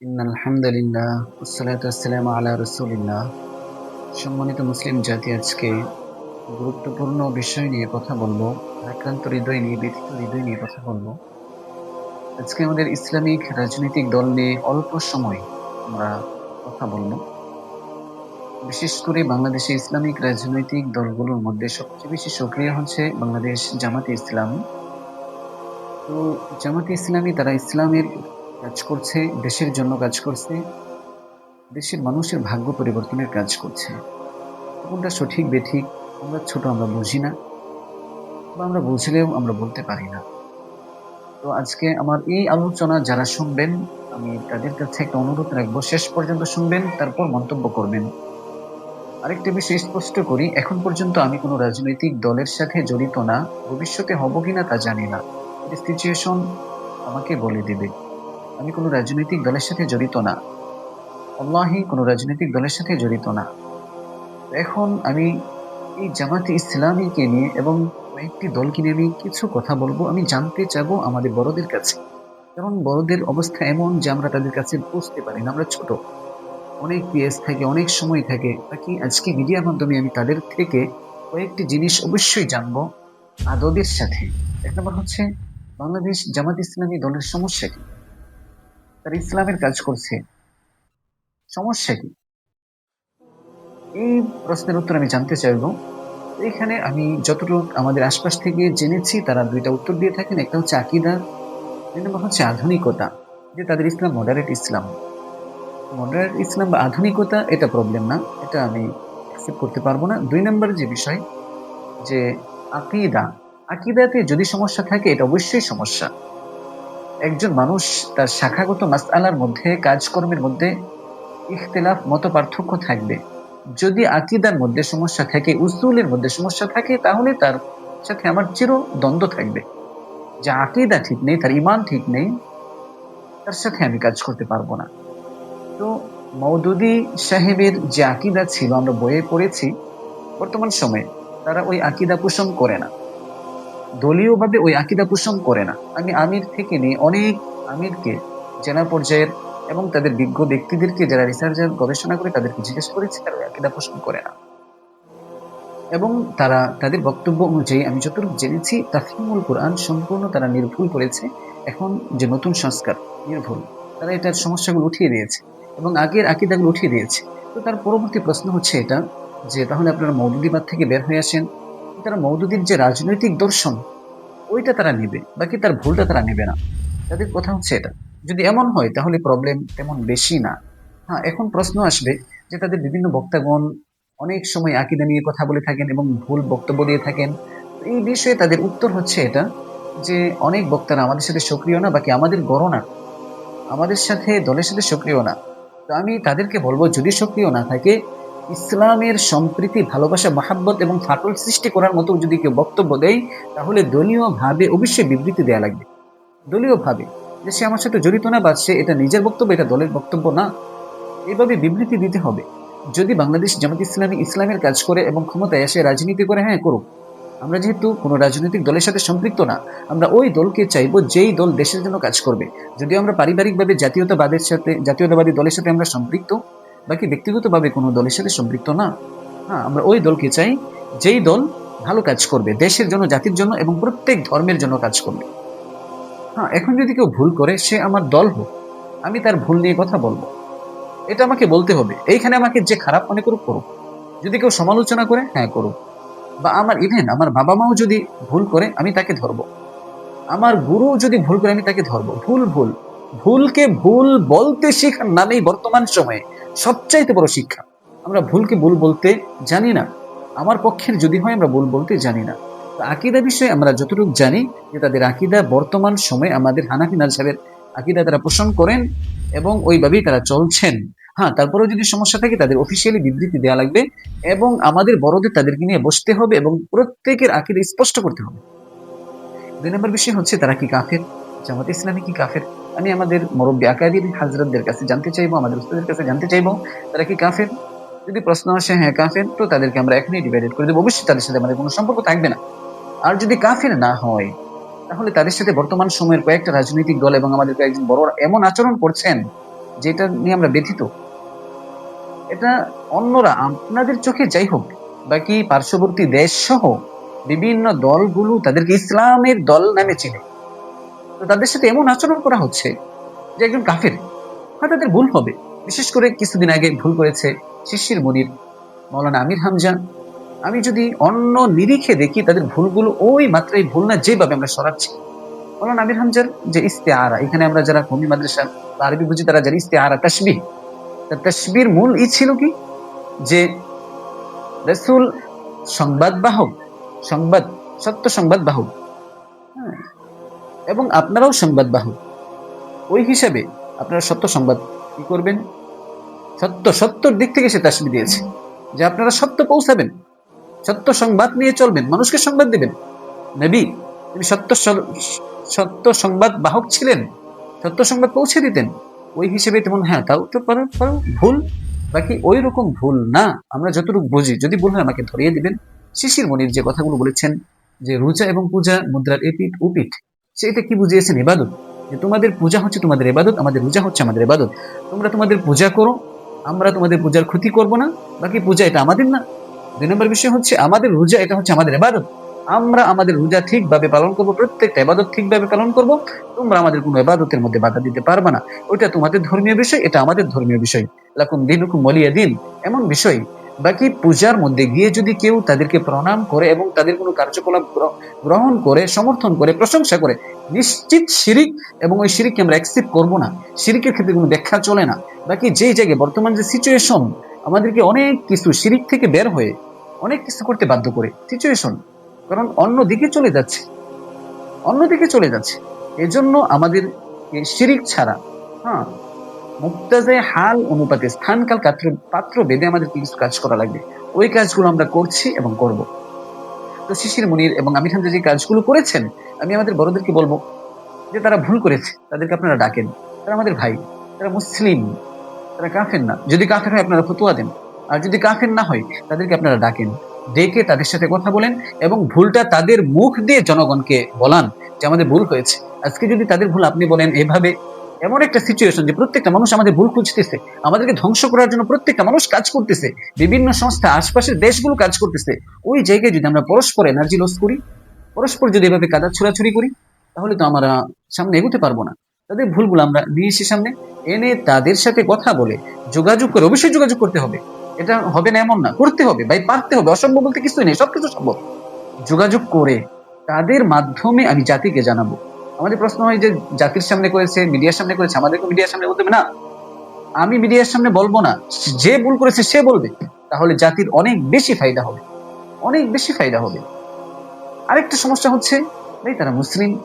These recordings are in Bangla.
ইন আলহামদুলিল্লাহ আসসালামু আলা রসুলিল্লাহ। সম্মানিত মুসলিম জাতি, আজকে গুরুত্বপূর্ণ বিষয় নিয়ে কথা বলব, আক্রান্ত হৃদয় নিয়ে, ব্যথিত হৃদয় নিয়ে কথা বলব। আজকে আমাদের ইসলামিক রাজনৈতিক দল নিয়ে অল্প সময় আমরা কথা বলব। বিশেষ করে বাংলাদেশে ইসলামিক রাজনৈতিক দলগুলোর মধ্যে সবচেয়ে বেশি সক্রিয় হচ্ছে বাংলাদেশ জামাতে ইসলাম। তো জামাতে ইসলামী, তারা ইসলামের কাজ করছে, দেশের জন্য কাজ করছে, দেশের মানুষের ভাগ্য পরিবর্তনের কাজ করছে। কোনটা সঠিক, বেঠিক, আমরা ছোট, আমরা বুঝি না, বা আমরা বুঝলেও আমরা বলতে পারি না। তো আজকে আমার এই আলোচনা যারা শুনবেন, আমি তাদের কাছে একটা অনুরোধ রাখব, শেষ পর্যন্ত শুনবেন, তারপর মন্তব্য করবেন। আরেকটি বিষয় স্পষ্ট করি, এখন পর্যন্ত আমি কোনো রাজনৈতিক দলের সাথে জড়িত না, ভবিষ্যতে হব কিনা তা জানি না। সিচুয়েশন আমাকে বলে দেবে। আমি কোনো রাজনৈতিক দলের সাথে জড়িত না। আল্লাহি কোনো রাজনৈতিক দলের সাথে জড়িত না। এখন আমি এই জামাতে ইসলামীকে নিয়ে এবং কয়েকটি দলকে নিয়ে আমি কিছু কথা বলব, আমি জানতে চাবো আমাদের বড়দের কাছে। কারণ বড়দের অবস্থা এমন যে আমরা তাদের কাছে বুঝতে পারি না, আমরা ছোট। অনেক পিএস থাকে, অনেক সময় থাকে। বাকি আজকে মিডিয়ার মাধ্যমে আমি তাদের থেকে কয়েকটি জিনিস অবশ্যই জানব আদদের সাথে। এক নম্বর হচ্ছে, বাংলাদেশ জামাত ইসলামী দলের সমস্যা কি? তারা ইসলামের কাজ করছে। সমস্যা কি? এই প্রশ্নের উত্তর আমি জানতে চাইব। এখানে আমি যতটুকু আমাদের আশপাশ থেকে জেনেছি, তারা দুইটা উত্তর দিয়ে থাকেন। একটা হচ্ছে আকিদা, দুই নম্বর হচ্ছে আধুনিকতা, যে তাদের ইসলাম মডারেট ইসলাম। মডারেট ইসলাম বা আধুনিকতা, এটা প্রবলেম না। এটা আমি অ্যাকসেপ্ট করতে পারব না। দুই নম্বর যে বিষয়, যে আকিদা, আকিদাতে যদি সমস্যা থাকে, এটা অবশ্যই সমস্যা। একজন মানুষ তার শাখাগত মাসআলার মধ্যে, কাজকর্মের মধ্যে ইখতিলাফ মত পার্থক্য থাকবে। যদি আকিদার মধ্যে সমস্যা থাকে, উসুলের মধ্যে সমস্যা থাকে, তাহলে তার সাথে আমার চির দ্বন্দ্ব থাকবে। যে আকিদা ঠিক নেই, তার ইমান ঠিক নেই, তার সাথে আমি কাজ করতে পারব না। তো মৌদুদি সাহেবের যে আকিদা ছিল, আমরা বইয়ে পড়েছি, বর্তমান সময়ে তারা ওই আকিদা পোষণ করে না। দলীয়ভাবে ওই আকিদা পোষণ করে না। আমি আমির থেকে নিয়ে অনেক আমিরকে, জেলা পর্যায়ের এবং তাদের বিজ্ঞ ব্যক্তিদেরকে যারা রিসার্চার গবেষণা করে তাদেরকে জিজ্ঞেস করেছি, তারা আকিদা পোষণ করে না। এবং তারা, তাদের বক্তব্য অনুযায়ী আমি যতটুকু জেনেছি তাফিমুল কোরআন সম্পূর্ণ তারা নির্ভুল করেছে। এখন যে নতুন সংস্কার, নির্ভুল, তারা এটার সমস্যাগুলো উঠিয়ে দিয়েছে এবং আগের আকিদাগুলো উঠিয়ে দিয়েছে। তো তার পরবর্তী প্রশ্ন হচ্ছে এটা, যে তাহলে আপনারা মৌদুদিবাদ থেকে বের হয়ে আসেন তারা মৌদুদির যে রাজনৈতিক দর্শন, ওইটা তারা নেবে, বাকি তার ভুলটা তারা নেবে না। তাদের কথা হচ্ছে এটা। যদি এমন হয়, তাহলে প্রবলেম তেমন বেশি না। হ্যাঁ এখন প্রশ্ন আসবে যে তাদের বিভিন্ন বক্তাগণ অনেক সময় আকিদা নিয়ে কথা বলে থাকেন এবং ভুল বক্তব্য দিয়ে থাকেন। এই বিষয়ে তাদের উত্তর হচ্ছে এটা যে, অনেক বক্তারা আমাদের সাথে সক্রিয় না, বাকি আমাদের গড় না। আমাদের সাথে দলের সাথে সক্রিয় না। তো আমি তাদেরকে বলব, যদি সক্রিয় না থাকে ইসলামের সম্প্রীতি, ভালোবাসা, মহাব্বত এবং ফাটল সৃষ্টি করার মতো যদি কেউ বক্তব্য দেয়, তাহলে দলীয়ভাবে অবশ্যই বিবৃতি দেওয়া লাগবে। দলীয়ভাবে, যে সে আমার সাথে জড়িত না বা সে এটা নিজের বক্তব্য, এটা দলের বক্তব্য না, এইভাবে বিবৃতি দিতে হবে। যদি বাংলাদেশ জামাত ইসলামী ইসলামের কাজ করে এবং ক্ষমতায় এসে রাজনীতি করে হ্যাঁ করুক। আমরা যেহেতু কোনো রাজনৈতিক দলের সাথে সম্পৃক্ত না, আমরা ওই দলকে চাইব যেই দল দেশের জন্য কাজ করবে। যদি আমরা পারিবারিকভাবে জাতীয়তাবাদের সাথে, জাতীয়তাবাদী দলের সাথে আমরা সম্পৃক্ত বাকি ব্যক্তিগতভাবে কোনো দলের সাথে সম্পৃক্ত না। হ্যাঁ আমরা ওই দলকে চাই, যেই দল ভালো কাজ করবে, দেশের জন্য, জাতির জন্য এবং প্রত্যেক ধর্মের জন্য কাজ করবে। হ্যাঁ এখন যদি কেউ ভুল করে, সে আমার দল হোক, আমি তার ভুল নিয়ে কথা বলব। এটা আমাকে বলতে হবে। এইখানে আমাকে যে খারাপ মনে করুক করুক। যদি কেউ সমালোচনা করে হ্যাঁ করুক। বা আমার ইভেন আমার বাবা মাও যদি ভুল করে, আমি তাকে ধরবো। আমার গুরু যদি ভুল করে, আমি তাকে ধরবো। ভুল ভুল। ভুলকে ভুল বলতে শেখার নামেই বর্তমান সময়ে। সবচাইতে বড় শিক্ষা। আমরা ভুলকে ভুল বলতে জানি না। আমার পক্ষের যদি হয় আমরা ভুল বলতে জানি না। আকিদা বিষয়ে আমরা যতটুকু জানি যে তাদের আকিদা বর্তমান সময়ে আমাদের হানাফি নাজহাবের আকিদা তারা পোষণ করেন এবং ওইভাবেই তারা চলছেন। হ্যাঁ তারপরেও যদি সমস্যা থাকে তাদের অফিসিয়ালি বিবৃতি দেওয়া লাগবে এবং আমাদের বড়দের তাদেরকে নিয়ে বসতে হবে এবং প্রত্যেকের আকিদা স্পষ্ট করতে হবে। দুই নম্বর বিষয় হচ্ছে তারা কি কাফের? জামাত ইসলামী কি কাফের? আমি আমাদের মুরব্বী আকাদির হাজরতদের কাছে জানতে চাইব, আমাদের উস্তাদের কাছে জানতে চাইব, তারা কি কাফের? যদি প্রশ্ন আসে হ্যাঁ কাফের, তো তাদেরকে আমরা এখনই ডিভাইডেড করে দেবো। অবশ্যই তাদের সাথে আমাদের কোনো সম্পর্ক থাকবে না। আর যদি কাফের না হয়, তাহলে তাদের সাথে বর্তমান সময়ের কয়েকটা রাজনৈতিক দল এবং আমাদের কয়েকজন বড় এমন আচরণ করছেন, যেটা নিয়ে আমরা ব্যথিত। এটা অন্যরা, আপনাদের চোখে যাই হোক, বাকি পার্শ্ববর্তী দেশ সহ বিভিন্ন দলগুলো তাদেরকে ইসলামের দল নামে চিনে। তো তাদের সাথে এমন আচরণ করা হচ্ছে যে একজন কাফের হয়তো তাদের ভুল হবে। বিশেষ করে কিছুদিন আগে ভুল করেছে শিশির মনির মৌলানা আমির হামজা আমি যদি অন্য নিরিখে দেখি তাদের ভুলগুলো ওই মাত্রায় ভুল না যেভাবে আমরা সরাচ্ছি। মৌলানা আমির হামজার যে ইস্তে আরা এখানে আমরা যারা কমি মাদ্রাসা আরবি বুঝি তারা যারা ইস্তে আরা তাসবিহ। তা তাসবির মূল ই ছিল কি? যে রসুল সংবাদ বাহক সংবাদ সত্য সংবাদ বাহক। হ্যাঁ, এবং আপনারাও সংবাদ বাহক ওই হিসাবে আপনারা সত্য সংবাদ কি করবেন? সত্য, সত্যর দিক থেকে সে তাসবি দিয়েছে যে আপনারা সত্য পৌঁছাবেন, সত্য সংবাদ নিয়ে চলবেন, মানুষকে সংবাদ দেবেন। নবী, তিনি সত্য সত্য সংবাদ বাহক ছিলেন, সত্য সংবাদ পৌঁছে দিতেন। ওই হিসেবে তেমন হ্যাঁ তাও তো ভুল। বাকি ওই রকম ভুল না, আমরা যতটুকু বুঝি, যদি ভুল হয় আমাকে ধরিয়ে দিবেন। শিশির মনির যে কথাগুলো বলেছেন, যে রোজা এবং পূজা, মুদ্রার এপিঠ, উপিঠ সেটা কি বুঝিয়েছেন? এবাদত যে তোমাদের পূজা হচ্ছে তোমাদের এবাদত আমাদের রোজা হচ্ছে আমাদের এবাদত তোমরা তোমাদের পূজা করো, আমরা তোমাদের পূজার ক্ষতি করব না, বাকি পূজা এটা আমাদের না। দুই নম্বর বিষয় হচ্ছে, আমাদের রোজা এটা হচ্ছে আমাদের এবাদত আমরা আমাদের রোজা ঠিকভাবে পালন করব, প্রত্যেকটা এবাদত ঠিকভাবে পালন করব, তোমরা আমাদের কোনো এবাদতের মধ্যে বাধা দিতে পারবে না। ওইটা তোমাদের ধর্মীয় বিষয়, এটা আমাদের ধর্মীয় বিষয়। লাকুম দিন হুকুম মলিয়া দিন। এমন বিষয় বাকি পূজার মধ্যে গিয়ে যদি কেউ তাদেরকে প্রণাম করে এবং তাদের কোনো কার্যকলাপ গ্র- গ্রহণ করে, সমর্থন করে, প্রশংসা করে, নিশ্চিত শিরিক এবং ওই শিরিককে আমরা অ্যাকসেপ্ট করব না। শিরিকের ক্ষেত্রে কোনো ব্যাখ্যা চলে না। বাকি যেই জায়গায় বর্তমান যে সিচুয়েশন আমাদেরকে অনেক কিছু শিরিক থেকে বের হয়ে অনেক কিছু করতে বাধ্য করে। সিচুয়েশন কারণ অন্য দিকে চলে যাচ্ছে। অন্য দিকে চলে যাচ্ছে। এজন্য আমাদের শিরিক ছাড়া হ্যাঁ মুক্তাজে হাল অনুপাতে স্থানকাল পাত্র বেঁধে আমাদের কিছু কাজ করা লাগবে। ওই কাজগুলো আমরা করছি এবং করব। তো শিশির মুনির এবং আমির হামজা যে কাজগুলো করেছেন, আমি আমাদের বড়দেরকে বলব যে তারা ভুল করেছে, তাদেরকে আপনারা ডাকেন। তারা আমাদের ভাই, তারা মুসলিম, তারা কাফের না। যদি কাফের হয়, আপনারা ফতুয়া দেন। আর যদি কাফের না হয়, তাদেরকে আপনারা ডাকেন। ডেকে তাদের সাথে কথা বলেন এবং ভুলটা তাদের মুখ দিয়ে জনগণকে বলান যে আমাদের ভুল হয়েছে। আজকে যদি তাদের ভুল আপনি বলেন এভাবে এমন একটা সিচুয়েশন যে প্রত্যেকটা মানুষ আমাদের ভুল খুঁজতেছে, আমাদেরকে ধ্বংস করার জন্য প্রত্যেকটা মানুষ কাজ করতেছে, বিভিন্ন সংস্থা, আশপাশের দেশগুলো কাজ করতেছে। ওই জায়গায় যদি আমরা পরস্পর এনার্জি লস করি, পরস্পর যদি এভাবে কাদা ছোড়াছুড়ি করি, তাহলে তো আমরা সামনে এগোতে পারব না। তাদের ভুলগুলো আমরা নিয়ে এসে সামনে। এনে তাদের সাথে কথা বলে যোগাযোগ করে অবশ্যই যোগাযোগ করতে হবে। এটা হবে না এমন না, করতে হবে ভাই, পারতে হবে। অসম্ভব বলতে কিছুই নেই, সবকিছু সম্ভব। যোগাযোগ করে তাদের মাধ্যমে আমি জাতিকে জানাব। আমাদের প্রশ্ন হয় যে জাতির সামনে করেছে, মিডিয়ার সামনে করেছে, আমাদেরকে মিডিয়ার সামনে বলতে না। আমি মিডিয়ার সামনে বলব না। যে ভুল করেছে সে বলবে। তাহলে জাতির অনেক বেশি ফায়দা হবে। অনেক বেশি ফায়দা হবে। আরেকটা সমস্যা হচ্ছে, ভাই তারা মুসলিম।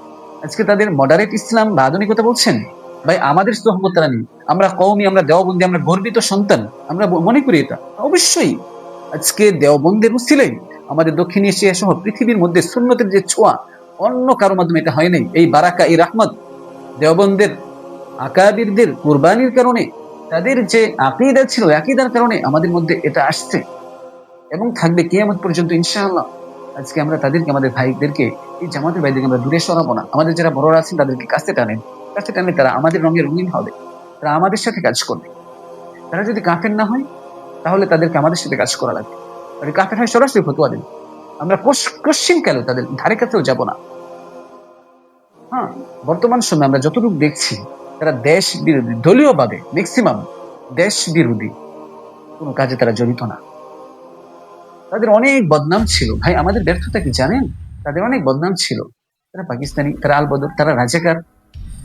আজকে তাদের মডারেট ইসলাম বা আধুনিকতা বলছেন? ভাই, আমাদের সোহবত তারা নেই। আমরা কওমি, আমরা দেওবন্দি, আমরা গর্বিত সন্তান। আমরা মনে করি এটা। অবশ্যই। আজকে দেওবন্দের উসিলেই আমাদের দক্ষিণ এশিয়া সহ পৃথিবীর মধ্যে সুন্নতের যে ছোঁয়া অন্য কারও মাধ্যমে এটা হয় নাই এই বারাকা, এই রাহমত দেওবন্দের আকাবিরদের কুরবানির কারণে, তাদের যে আকিদা ছিল আকিদার কারণে আমাদের মধ্যে এটা আসছে এবং থাকবে কিয়ামত পর্যন্ত, ইনশাআল্লাহ। আজকে আমরা তাদেরকে, আমাদের ভাইদেরকে, এই জামাতের ভাইদেরকে আমরা দূরে সরাবো না। আমাদের যারা বড়রা আছেন, তাদেরকে কাছে টানেন। কাছে টানলে তারা আমাদের রঙে রঙিন হবে। তারা আমাদের সাথে কাজ করবে। তারা যদি কাফের না হয়, তাহলে তাদেরকে আমাদের সাথে কাজ করা লাগবে। কাফের হয় সরাসরি ফতুয়া দেন। আমরা কোশ্চিন কেন তাদের ধারে কাছেও যাব না। হ্যাঁ বর্তমান সময়ে আমরা যতটুকু দেখছি, তারা দেশ বিরোধী দলীয়ভাবে ম্যাক্সিমাম দেশ বিরোধী, কোনো কাজে তারা জড়িত না। তাদের অনেক বদনাম ছিল। ভাই, আমাদের ব্যর্থতা কি জানেন? তাদের অনেক বদনাম ছিল। তারা পাকিস্তানি, তারা আল বদর তারা রাজাকার,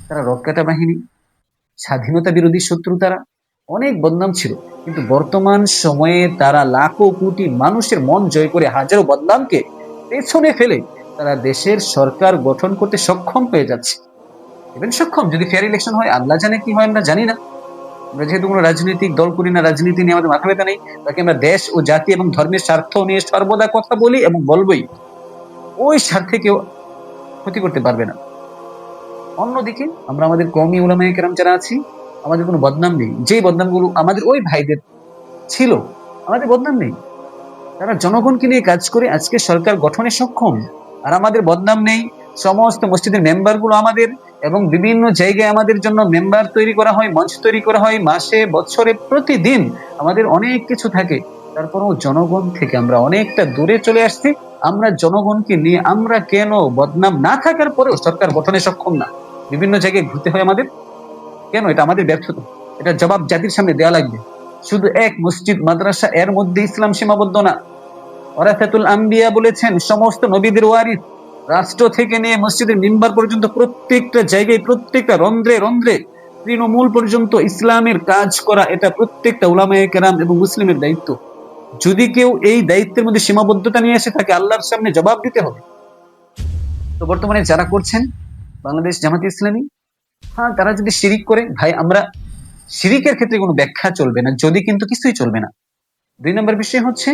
তারা রক্ষাটা বাহিনী, স্বাধীনতা বিরোধী শত্রু তারা, অনেক বদনাম ছিল। কিন্তু বর্তমান সময়ে তারা লাখো কোটি মানুষের মন জয় করে হাজারো বদনামকে পেছনে ফেলে তারা দেশের সরকার গঠন করতে সক্ষম হয়ে যাচ্ছে। এবং সক্ষম, যদি ফেয়ার ইলেকশন হয়, আল্লাহ জানে কি হয়, আমরা জানি না। আমরা যেহেতু কোনো রাজনৈতিক দল করি না, রাজনীতি নিয়ে আমাদের মাথা ব্যথা নেই, তাকে আমরা দেশ ও জাতি এবং ধর্মের স্বার্থ নিয়ে সর্বদা কথা বলি এবং বলবই। ওই স্বার্থে কেউ ক্ষতি করতে পারবে না। অন্যদিকে, আমরা আমাদের কমি উলামায়ে কেরাম যারা আছি, আমাদের কোনো বদনাম নেই। যেই বদনামগুলো আমাদের ওই ভাইদের ছিল, আমাদের বদনাম নেই। তারা জনগণকে নিয়ে কাজ করে আজকে সরকার গঠনে সক্ষম। আর আমাদের বদনাম নেই। সমস্ত মসজিদের মেম্বারগুলো আমাদের এবং বিভিন্ন জায়গায় আমাদের জন্য মেম্বার তৈরি করা হয়, মঞ্চ তৈরি করা হয়। মাসে, বছরে, প্রতিদিন আমাদের অনেক কিছু থাকে। তারপরেও জনগণ থেকে আমরা অনেকটা দূরে চলে আসছি। আমরা জনগণকে নিয়ে আমরা কেন বদনাম না থাকার পরেও সরকার গঠনে সক্ষম না। বিভিন্ন জায়গায় ঘুরতে হয় আমাদের। কেন? এটা আমাদের ব্যর্থতা। এটা জবাব জাতির সামনে দেওয়া লাগবে। শুধু এক মসজিদ, মাদ্রাসা, এর মধ্যে ইসলাম সীমাবদ্ধ না। আম্বিয়া বলেছেন, সমস্ত নবীদের ওয়ারিস রাষ্ট্র থেকে নিয়ে মসজিদের পর্যন্ত প্রত্যেকটা জায়গায়, প্রত্যেকটা রন্ধ্রে রন্ধ্রে, তৃণমূল পর্যন্ত ইসলামের কাজ করা এটা প্রত্যেকটা উলামায়ে কেরাম এবং মুসলিমের দায়িত্ব। যদি কেউ এই দায়িত্বের মধ্যে সীমাবদ্ধতা নিয়ে এসে থাকে আল্লাহর সামনে জবাব দিতে হবে। তো বর্তমানে যারা করছেন, বাংলাদেশ জামাত ইসলামী হ্যাঁ তারা যদি শিরিক করে, ভাই, আমরা শিরিকের ক্ষেত্রে কোনো ব্যাখ্যা চলবে না, যদি কিন্তু কিছুই চলবে না। দুই নম্বর বিষয় হচ্ছে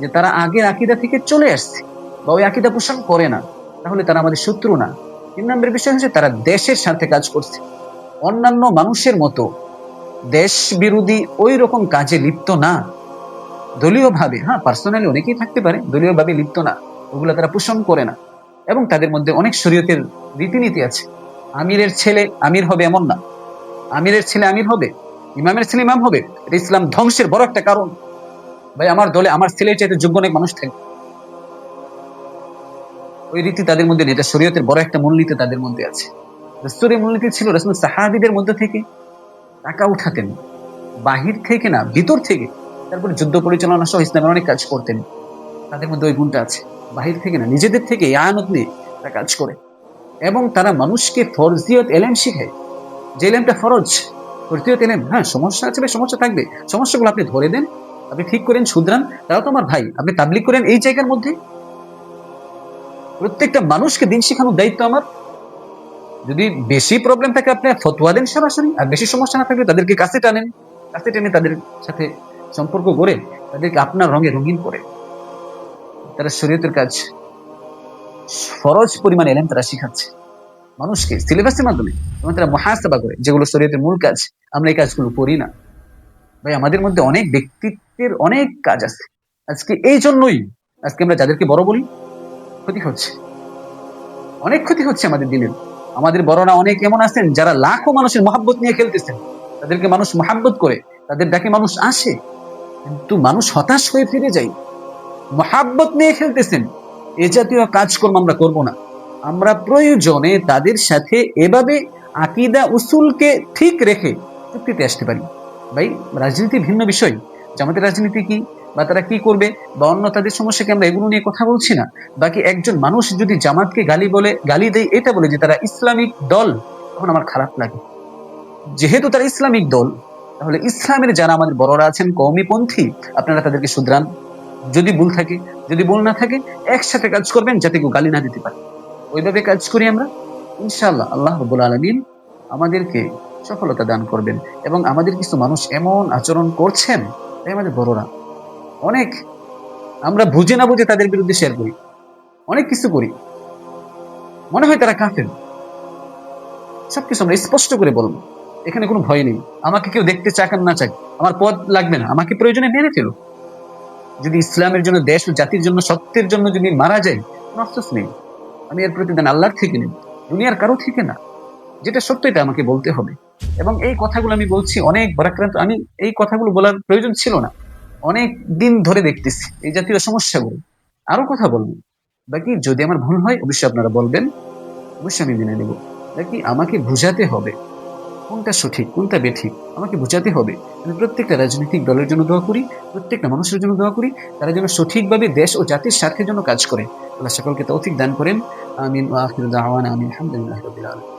যে তারা আগের আকিদা থেকে চলে আসছে বা ওই আকিদা পোষণ করে না, তাহলে তারা আমাদের শত্রু না। তিন নম্বর বিষয় হচ্ছে তারা দেশের সাথে কাজ করছে। অন্যান্য মানুষের মতো দেশ বিরোধী ওই রকম কাজে লিপ্ত না। দলীয়ভাবে হ্যাঁ পার্সোনালি অনেকেই থাকতে পারে, দলীয়ভাবে লিপ্ত না, ওগুলো তারা পোষণ করে না। এবং তাদের মধ্যে অনেক শরীয়তের রীতিনীতি আছে। আমিরের ছেলে আমির হবে এমন না। আমিরের ছেলে আমির হবে, ইমামের ছেলে ইমাম হবে, এটা ইসলাম ধ্বংসের বড় একটা কারণ। ভাই, আমার দলে, আমার ছেলের চাইতে যোগ্য অনেক মানুষ থাকে। ওই রীতি তাদের মধ্যে নেই। এটা শরীয়তের বড় একটা মূলনীতি তাদের মধ্যে আছে। রসুলের মূলনীতি ছিল রসুল সাহাবিদের মধ্যে থেকে টাকা উঠাতেন। বাহির থেকে না, ভিতর থেকে। তারপরে যুদ্ধ পরিচালনা সহ ইসলামের অনেক কাজ করতেন। তাদের মধ্যে ওই গুণটা আছে। বাহির থেকে না, নিজেদের থেকে আয়ানত নিয়ে তারা কাজ করে। এবং তারা মানুষকে ফরজিয়ত এলেম শিখায়। যে এলেমটা ফরজ, ফরজিয়ত এলেম হ্যাঁ সমস্যা আছে সমস্যা থাকবে। সমস্যাগুলো আপনি ধরে দেন আপনি ঠিক করেন শুধরান তারা তো আমার ভাই। আপনি তাবলিক করেন এই জায়গার মধ্যে? প্রত্যেকটা মানুষকে দিন শেখানোর দায়িত্ব আমার। যদি বেশি প্রবলেম থাকে, আপনি ফতোয়া দেন সরাসরি। আর বেশি সমস্যা না থাকলে তাদেরকে কাছে টানেন। কাছে টেনে তাদের সাথে সম্পর্ক গড়ে তাদেরকে আপনার রঙে রঙিন করে তারা শরীয়তের কাজ ফরজ পরিমাণ এলেন তারা শিখাচ্ছে। মানুষকে সিলেবাসের মাধ্যমে। এবং তারা মহাসাবা করে, যেগুলো শরীয়তের মূল কাজ। আমরা এই কাজগুলো করি না। ভাই, আমাদের মধ্যে অনেক ব্যক্তিত্বের অনেক কাজ আছে। আজকে এই জন্যই আজকে আমরা যাদেরকে বড় বলি, ক্ষতি হচ্ছে। অনেক ক্ষতি হচ্ছে আমাদের দিনের আমাদের বড়রা অনেক এমন আছেন যারা লাখো মানুষের মহাব্বত নিয়ে খেলতেছেন। তাদেরকে মানুষ মহাব্বত করে, তাদের ডাকে মানুষ আসে। কিন্তু মানুষ হতাশ হয়ে ফিরে যায়। মহাব্বত নিয়ে খেলতেছেন, এ জাতীয় কাজকর্ম আমরা করব না। আমরা প্রয়োজনে তাদের সাথে এভাবে আকিদা উসুলকে ঠিক রেখে চুক্তিতে আসতে পারি। ভাই, রাজনীতি ভিন্ন বিষয়। জামাতের রাজনীতি কি বা তারা কি করবে বা অন্য তাদের সমস্যাকে আমরা এগুলো নিয়ে কথা বলছি না। বাকি একজন মানুষ যদি জামাতকে গালি বলে, গালি দেয়, এটা বলে যে তারা ইসলামিক দল, তখন আমার খারাপ লাগে। যেহেতু তারা ইসলামিক দল, তাহলে ইসলামের যারা আমাদের বড়রা আছেন কৌমিপন্থী আপনারা তাদেরকে শুধরান। যদি ভুল থাকে, যদি ভুল না থাকে, একসাথে কাজ করবেন যাতে কেউ গালি না দিতে পারে। ওইভাবে কাজ করি আমরা। ইনশাআল্লাহ, আল্লাহ রবুল আলমিন আমাদেরকে সফলতা দান করবেন। এবং আমাদের কিছু মানুষ এমন আচরণ করছেন, তাই আমাদের বড়রা। অনেক আমরা বুঝে না বুঝে তাদের বিরুদ্ধে শেয়ার করি। অনেক কিছু করি। মনে হয় তারা কাফের। সবকিছু আমরা স্পষ্ট করে বলব। এখানে কোনো ভয় নেই। আমাকে কেউ দেখতে চাক না চাক, আমার পদ লাগবে না। আমাকে প্রয়োজনে মেনে ফেলো যদি ইসলামের জন্য, দেশ ও জাতির জন্য, সত্যের জন্য যদি মারা যায়, কোনো আফসোস নেই। আমি এর প্রতিদান আল্লাহর থেকে নেই দুনিয়ার কারও থেকে না। যেটা সত্য এটা আমাকে বলতে হবে। এবং এই কথাগুলো আমি বলছি অনেক, বরাক্রান্ত, আমি এই কথাগুলো বলার প্রয়োজন ছিল না। অনেক দিন ধরে দেখতেছি এই জাতীয় সমস্যাগুলো। আরও কথা বলব। বাকি যদি আমার ভুল হয়, অবশ্যই আপনারা বলবেন। অবশ্যই আমি মেনে নেব। বাকি আমাকে বুঝাতে হবে। কোনটা সঠিক, কোনটা বেঠিক, আমাকে বুঝাতে হবে। আমি প্রত্যেকটা রাজনৈতিক দলের জন্য দোয়া করি, প্রত্যেকটা মানুষের জন্য দোয়া করি, তারা যেন সঠিকভাবে দেশ ও জাতির স্বার্থের জন্য কাজ করে। আল্লাহ সকলকে তৌফিক দান করেন। আমিন। আমিন আলহামদুলিল্লাহি